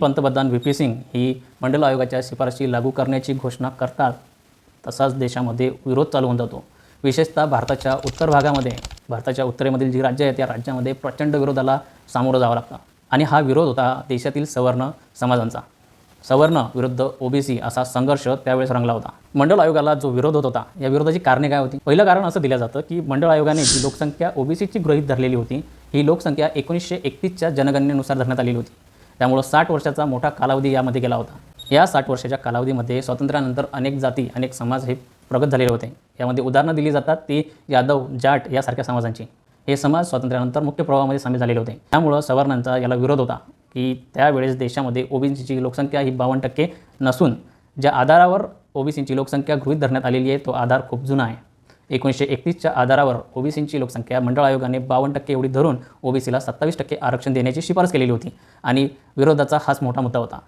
पंतप्रधान V P Singh ही मंडल आयोगाच्या शिफारशी लागू करण्याची घोषणा करतात तसाच देशामध्ये विरोध चालू होऊन जातो. विशेषतः भारताच्या उत्तर भागामध्ये भारताच्या उत्तरेमधील जी राज्य आहेत त्या राज्यामध्ये प्रचंड विरोधाला सामोरं जावं लागतं. आणि हा विरोध होता देशातील सवर्ण समाजांचा. सवर्ण विरुद्ध ओबीसी असा संघर्ष त्यावेळेस रंगला होता. मंडळ आयोगाला जो विरोध होत होता या विरोधाची कारणे काय होती? पहिलं कारण असं दिलं जातं की मंडळ आयोगाने जी लोकसंख्या ओबीसीची गृहीत धरलेली होती ही लोकसंख्या एकोणीसशे एकतीसच्या जनगणनेनुसार धरण्यात आलेली होती. त्यामुळं साठ वर्षाचा मोठा कालावधी यामध्ये गेला होता. या साठ वर्षाच्या कालावधीमध्ये स्वातंत्र्यानंतर अनेक जाती अनेक समाज हे प्रगत झालेले होते. यामध्ये उदाहरणं दिली जातात ती यादव जाट यासारख्या समाजांची. हे समाज स्वातंत्र्यानंतर मुख्य प्रवाहामध्ये सामील झालेले होते. त्यामुळं सवर्णांचा याला विरोध होता की त्यावेळेस देशामध्ये ओबीसीची लोकसंख्या ही बावन्न टक्के नसून ज्या आधारावर ओबीसीची लोकसंख्या गृहीत धरण्यात आलेली आहे तो आधार खूप जुना आहे. एकोणीसशे एकतीसच्या आधारावर ओबीसींची लोकसंख्या मंडळ आयोगाने बावन्न टक्के एवढी धरून ओबीसीला सत्तावीस टक्के आरक्षण देण्याची शिफारस केलेली होती आणि विरोधाचा हाच मोठा मुद्दा होता.